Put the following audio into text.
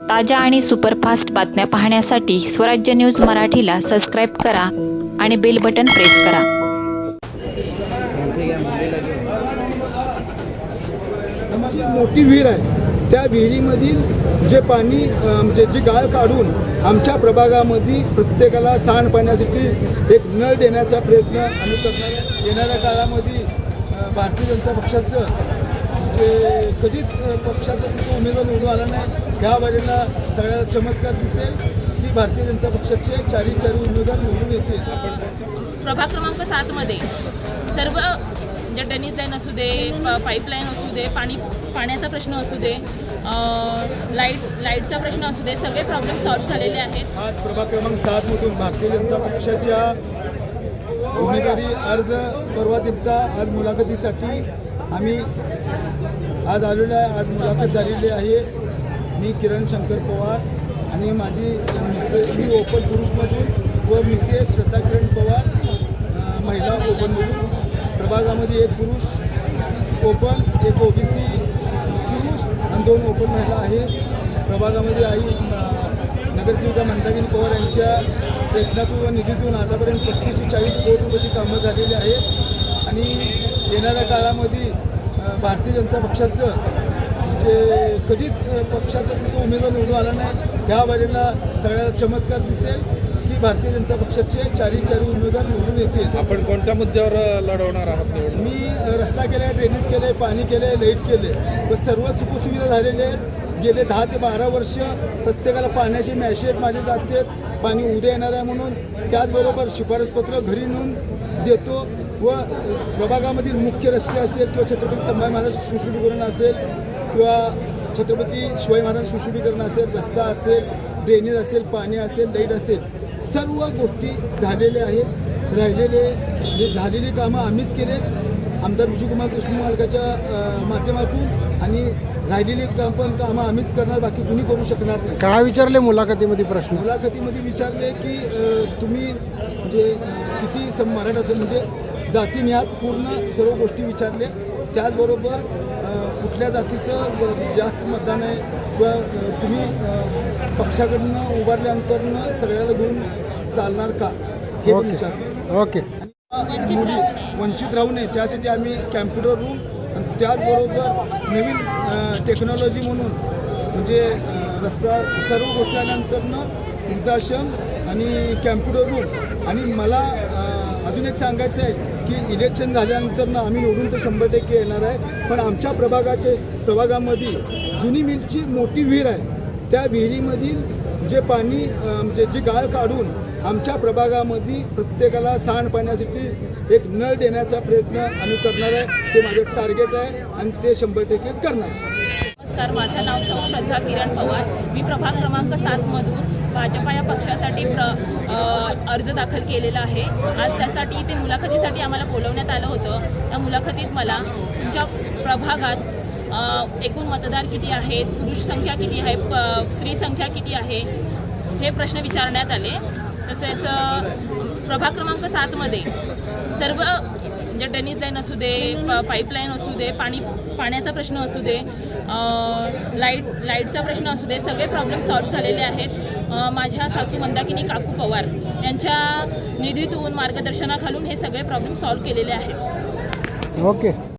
ताज्या आणि सुपरफास्ट बातम्या पाहण्यासाठी स्वराज्य न्यूज मराठीला सबस्क्राईब करा आणि बेल बटन प्रेस करा. मोठी विहीर आहे. त्या विहिरीमधील जे पाणी म्हणजे जी गाळ काढून आमच्या प्रभागामध्ये प्रत्येकाला सांडपाण्यासाठी एक नळ देण्याचा प्रयत्न आम्ही करणार येणाऱ्या काळामध्ये भारतीय जनता पक्षाचं कधीच अ, पक्षाचा तिथे उमेदवार निवडून आला नाही. ह्या बाजूला सगळ्याला चमत्कार दिसेल की भारतीय जनता पक्षाचे चारी चारी उमेदवार निवडून येतील. प्रभाग क्रमांक सातमध्ये सर्व म्हणजे टेनिस लाईन असू दे पाईपलाईन असू दे पाणी पाण्याचा प्रश्न असू दे लाइट लाईटचा प्रश्न असू दे सगळे प्रॉब्लेम सॉल्व्ह झालेले आहेत. आज प्रभाग क्रमांक सातमधून भारतीय जनता पक्षाच्या उमेदवारी अर्ज परवा दिलता. आज मुलाखतीसाठी आम्ही आज आलेलो आहे आज मुलाखत झालेली आहे. मी किरण शंकर पवार आणि माझी मिसेस मी ओपन पुरुषमधून व मिसेस श्रद्धा किरण पवार महिला ओपनमधून प्रभागामध्ये एक पुरुष ओपन एक ओबीसी पुरुष आणि दोन ओपन महिला आहे प्रभागामध्ये आई नगरसेविका मंदागिनी पवार यांच्या प्रयत्नातून व निधीतून आतापर्यंत पस्तीस ते चाळीस कोटी रुपयाची कामं झालेली आहेत. आणि येणाऱ्या काळामध्ये भारतीय जनता पक्षाचं म्हणजे कधीच पक्षाचा तिथे उमेदवार निवडून आला नाही ह्या बाजूला सगळ्याला चमत्कार दिसेल की भारतीय जनता पक्षाचे चारी चारी उमेदवार निवडून येतील. आपण कोणत्या मुद्द्यावर लढवणार आहात मी रस्ता केला ड्रेनेज केले पाणी केले लाइट केले व सर्व सुखसुविधा झालेल्या आहेत. गेले दहा ते बारा वर्ष प्रत्येकाला पाण्याचे मॅसेज माझे जाते. पाणी उद्या येणार आहे म्हणून. त्याचबरोबर शिफारसपत्र घरी नेऊन देतो व प्रभागामधील मुख्य रस्ते असेल किंवा छत्रपती संभाजी महाराज सुशोभीकरण असेल किंवा छत्रपती शिवाजी महाराज सुशोभीकरण असेल रस्ता असेल ड्रेनेज असेल पाणी असेल लाइट असेल सर्व गोष्टी झालेल्या आहेत. राहिलेले जे झालेली कामं आम्हीच केलेत. आमदार विजयकुमार देशमुख मालकाच्या अ, माध्यमातून आणि राहिलेली काम पण कामं आम्हीच करणार बाकी कुणी करू शकणार नाही. काय विचारले मुलाखतीमध्ये प्रश्न? मुलाखतीमध्ये विचारले की तुम्ही म्हणजे किती सम मराठाचं म्हणजे जातीनिहात पूर्ण सर्व गोष्टी विचारल्या त्याचबरोबर कुठल्या जातीचं जास्त मतदान आहे किंवा तुम्ही पक्षाकडनं उभारल्यानंतरनं सगळ्याला घेऊन चालणार का? हे पण ओके. मुली वंचित राहू नये. त्यासाठी आम्ही कॅम्प्युटर रूम आणि त्याचबरोबर नवीन टेक्नॉलॉजी म्हणून म्हणजे रस्ता सर्व गोष्टी आल्यानंतरनं वृद्धाश्रम आणि कॅम्प्युटर रूम आणि मला अजून एक सांगायचं आहे की इलेक्शन झाल्यानंतरनं आम्ही निवडून तर शंभर टक्के येणार आहे. पण आमच्या प्रभागाचे प्रभागामध्ये जुनी मिलची मोठी विहीर आहे. त्या विहिरीमधील जे पाणी म्हणजे जी गाळ काढून आमच्या प्रभागामध्ये प्रत्येकाला सांडपाण्यासाठी एक नळ देण्याचा प्रयत्न आम्ही करणार आहे. ते माझं टार्गेट आहे आणि ते शंभर टक्के करणार. नमस्कार माझं नाव सौ श्रद्धा किरण पवार. मी प्रभाग क्रमांक सातमधून भाजपा या पक्षासाठी प्र अर्ज दाखल केलेला आहे. आज त्यासाठी ते मुलाखतीसाठी आम्हाला बोलवण्यात आलं होतं. त्या मुलाखतीत मला तुमच्या प्रभागात एकूण मतदार किती आहेत? पुरुष संख्या किती आहे? प स्त्री संख्या किती आहे? हे प्रश्न विचारण्यात आले. तसेच प्रभाग क्रमांक सातमध्ये सर्व म्हणजे टेनिस लाईन असू दे पाईपलाईन असू दे पाणी पाण्याचा प्रश्न असू दे लाइट लाईटचा प्रश्न असू दे सगळे प्रॉब्लेम सॉल्व्ह झालेले आहेत. माझ्या सासू मंदाकिनी काकू पवार यांच्या निधीतून मार्गदर्शनाखालून हे सगळे प्रॉब्लेम सॉल्व्ह केलेले आहेत. ओके